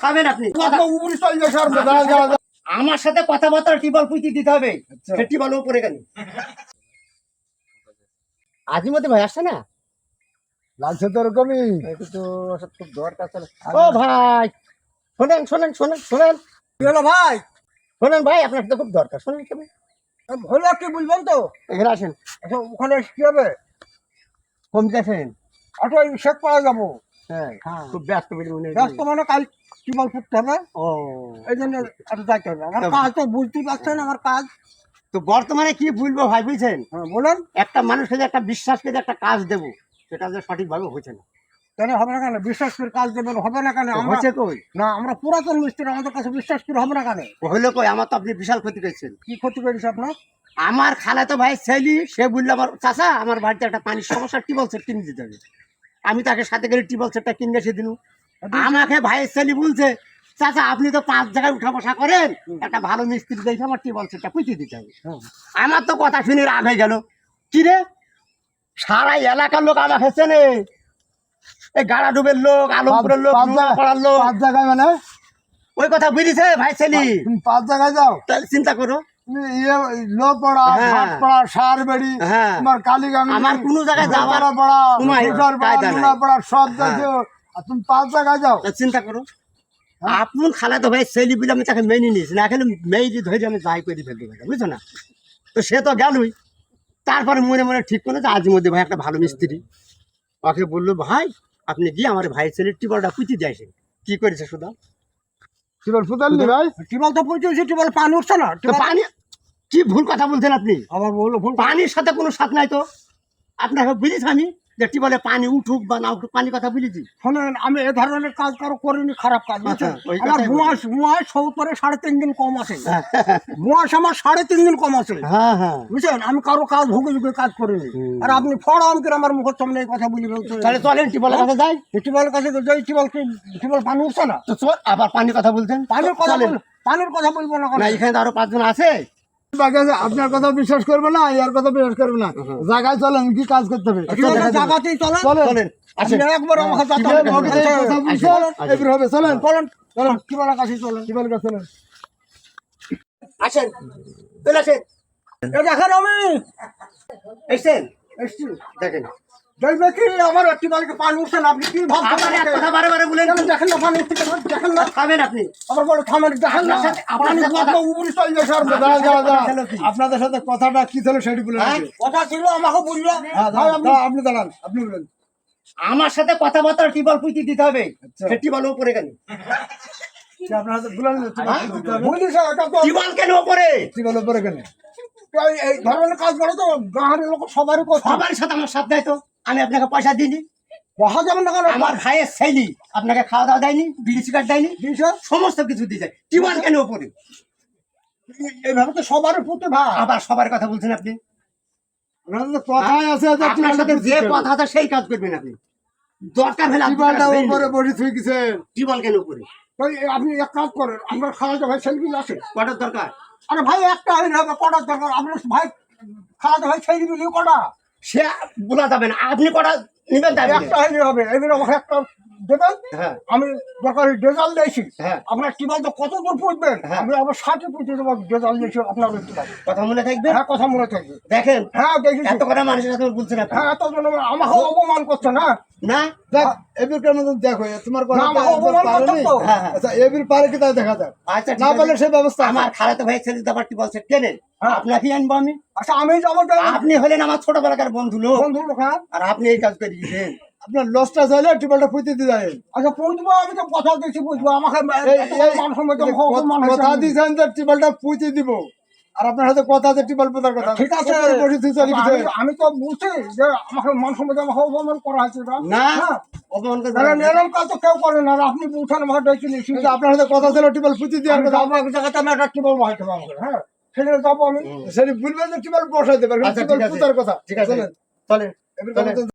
খাবেন আপনি। চলে। আমার সাথে কথাবার্তা টিবল পুঁতি দিতে হবে? আচ্ছা। সে টিবল উপরে কেন আজিমতি ভাই আসছে না? লাগছে তো একটু ওষুধ খুব দরকার ছিল। ও ভাই শোনেন শোনেন শোনেন শোনেন। কি হলো ভাই? শোনেন ভাই আপনার সাথে খুব দরকার শোনেন শোনেন হলো কি বলবেন তো? এখানে আসেন। আচ্ছা, ওখানে কি হবে? কমতে আসেন। অটো শেখ পাওয়া যাব। হ্যাঁ হ্যাঁ। খুব ব্যস্ত বলে মনে ব্যস্ত মানে কাল ফুটতে হবে? ও। এই জন্য একটু যাইতে হবে। আমার কাজ তো বুঝতেই পারছেন আমার কাজ। তো বর্তমানে কি ভুলবো ভাই বুঝছেন? হ্যাঁ বলেন। একটা মানুষকে যে একটা বিশ্বাস করে যে একটা কাজ দেবো সেটা যে সঠিকভাবে হচ্ছে না। কেন হবে না কেন? বিশ্বাস করে কাজ দেবেন হবে না কেন? হচ্ছে কই? না আমরা পুরাতন মিস্ত্রি আমাদের কাছে বিশ্বাস করে হবে না কেন? হইল কই? আমার তো আপনি বিশাল ক্ষতি করেছেন। কি ক্ষতি করেছে আপনার? আমার খালাতো ভাই ছেলি সে বলল আমার চাচা আমার বাড়িতে একটা পানির সমস্যা টিবল সেট কিনে দিতে হবে? আমি তাকে সাথে গেলে টিবল সেটটা কিনে এসে দিলু আমাকে ভাইয়ের ছেলে বলছে চাচা আপনি তো পাঁচ জায়গায় উঠা বসা করেন একটা ভালো মিস্ত্রি দেখে আমার টিবল সেটটা পুঁতে দিতে হবে। আমার তো কথা শুনে রাগ হয়ে গেল। কি রে? সারা এলাকার লোক আমাকে চেনে এই গাড়া ডুবের লোক আলমপুরের লোক পাড়ার লোক। পাঁচ জায়গায় মানে? ওই কথা বুঝেছে ভাই ছেলি? পাঁচ জায়গায় যাও। তাহলে চিন্তা করো। লোপাড়া হ্যাঁ। ঘাটপাড়া সারবেড়ি হ্যাঁ। তোমার কালীগঞ্জ আমার কোনো জায়গায় যাওয়ার পাড়া সব হ্যাঁ। আর তুমি পাঁচ জায়গায় যাও। চিন্তা করো। আপন খালা তো ভাই ছেলে বলে আমি তাকে মেনে নিয়েছি না এখানে মেয়ে ধরে আমি যাই করে ফেলতে পারি বুঝছ না? তো সে তো গেলই। তারপরে মনে মনে ঠিক করল যে আজ মধ্যে ভাই একটা ভালো মিস্ত্রি। ওকে বলল ভাই আপনি গিয়ে আমার ভাই ছেলের টিবলটা পুঁতি দিয়েছেন কি করেছে সুদা কি বল ফুতালনি ভাই? টিবল তো পৌঁছেছি টিবল পানি উঠছে না। পানি কি ভুল কথা বলছেন আপনি? আবার বলল ভুল পানির সাথে কোনো সাথ নাই তো। আপনাকে বুঝেছি আমি যে টিবলে পানি উঠুক বা না উঠুক পানি কথা বুঝেছি। শোনেন আমি এ ধরনের কাজ কারও করিনি খারাপ কাজ আচ্ছা, আমার বয়স বয়স সত্তরে সাড়ে তিন দিন কম আছে। বয়স আমার সাড়ে তিন দিন কম আছে। হ্যাঁ হ্যাঁ। বুঝছেন? আমি কারও কাজ ভুগে ভুগে কাজ করিনি। আর আপনি ফড়াম করে আমার মুখের সামনে এই কথা বলি বলতে। তাহলে চলেন টিবলের কাছে যাই। টিবলের কাছে যাই টিবল কি টিবল পানি উঠছে না? তো আবার পানির কথা বলছেন। পানির কথা। বল- পানির কথা বলব না এখানে তো আরও পাঁচজন আছে, আপনার কথা বিশ্বাস করবে না ইয়ার কথা বিশ্বাস করবে না। জায়গায় চলেন কি কাজ করতে হবে? জায়গাতেই চলেন? চলেন। চলেন। আপনি আসেন একবার আমার কাছে কি বলব, ওকে এই কথা বলছে, এবার হবে চলেন। চলেন চলেন। টিবলের কাছে চলেন। কি বলবে চলেন। আসেন। চলে আসেন। দেখেন আমি এসেছেন। দেখেন। দেখবে কি আমার টিবলকে পানি উঠছে না আপনি কি আমার কথা বারে বারে বলেন। দেখেন দেখেন না পানি উঠছে দেখেন না। খাবেন আপনি। আবার বলে থামেন দেখেন না। আপনার সাথে- আপনার পানি সাথে আপনার উপরে চলে যায় সর দাঁড়া দাঁড়া দাঁড়া। আপনাদের সাথে কথাটা কি ছিল সেটি বলে হ্যাঁ? কথা ছিল আমাকে বলল হ্যাঁ, আপনি দাঁড়ান, আপনি বলেন। আমার সাথে কথাবার্তা টিবল পুঁতি দিতে হবে? আচ্ছা। সে টিবল উপরে কেন? আপনার হাতে বলেন যে তোমার কি দিতে হবে? বলিস এটা তো টিবল কেন উপরে? কি বলে কেন? এই এই ধরনের কাজ করে তো গাঁয়ের লোক সবারই কথা। সবার সাথে আমার সাথে তো। আমি আপনাকে পয়সা দিইনি। না আমার ভাইয়ের ছেলি আপনাকে খাওয়া দাওয়া দেয়নি বিড়ি সিগারেট দেয়নি সমস্ত কিছু দিয়েছে। টিবল কেন উপরে? এইভাবে তো সবারই প্রতি ভাই। আবার সবার কথা বলছেন আপনি? কথাই আছে যে আপনার সাথে যে কথা আছে সেই কাজ করবেন আপনি। দরকার হলে উপরে করবেন। বসে থুই গেছেন টিবল কেন উপরে? ওই আপনি এক কাজ করেন খালাতে ভাই সেলফি আছে কটার দরকার? আরে ভাই একটা কটার দরকার? আপনার ভাই খালাতে ভাই সেলফি কটা? সে বলা যাবে না। আপনি কটা নিবেন একটা হবে এগুলো একটা দেবেন হ্যাঁ। আমি দরকার রেজাল্ট দিয়েছি। হ্যাঁ। আপনার তো কত দূর পৌঁছবেন হ্যাঁ। আমি আবার পৌঁছে দেবো রেজাল্ট দিয়েছি আপনার কথা মনে থাকবে? হ্যাঁ কথা মনে থাকবে। দেখেন হ্যাঁ দেখেছি। এত কটা মানুষের সাথে বলছেন আপনি। হ্যাঁ এত জন আমাকে অপমান করছে না না? দেখ। মতন দেখো তোমার কথা না। আচ্ছা এবির পারে কি তাই দেখা যাক। আচ্ছা না পারলে সে ব্যবস্থা আমার খালাতো ভাই ছেলে দাবার কেনেন হ্যাঁ। আপনাকে আনব আমি? আচ্ছা আমি যাব আপনি হলেন আমার ছোটবেলাকার বন্ধু লোক। বন্ধু লোক আর আপনি এই কাজ করে দিয়েছেন। আপনার লসটা চাইলে টিপালটা ফুইতে দিয়ে যায় আচ্ছা আমি তো কথা দিচ্ছি বুঝব। আমাকে। কথা দিয়েছেন যে টিপালটা পুঁতে দিব। আর আপনার হাতে কথা আছে টিপাল পোতার কথা। ঠিক আছে। গেছে আমি- তো বুঝছি যে আমাকে মান সম্মান আমাকে অপমান করা হয়েছে না হ্যাঁ। অপমান করে এরকম কাজ তো কেউ করে না। আপনি উঠান আমাকে ডেকে নিয়েছি আপনার হাতে কথা ছিল টিপাল পুঁতে দেওয়ার কথা যাব জায়গাতে আমি একটা টিবল বসাইতে পারব হ্যাঁ। সেখানে যাব আমি। সেটি যে টিপাল বসাই আচ্ছা, টিপাল। পুতার কথা। ঠিক আছে। চলেন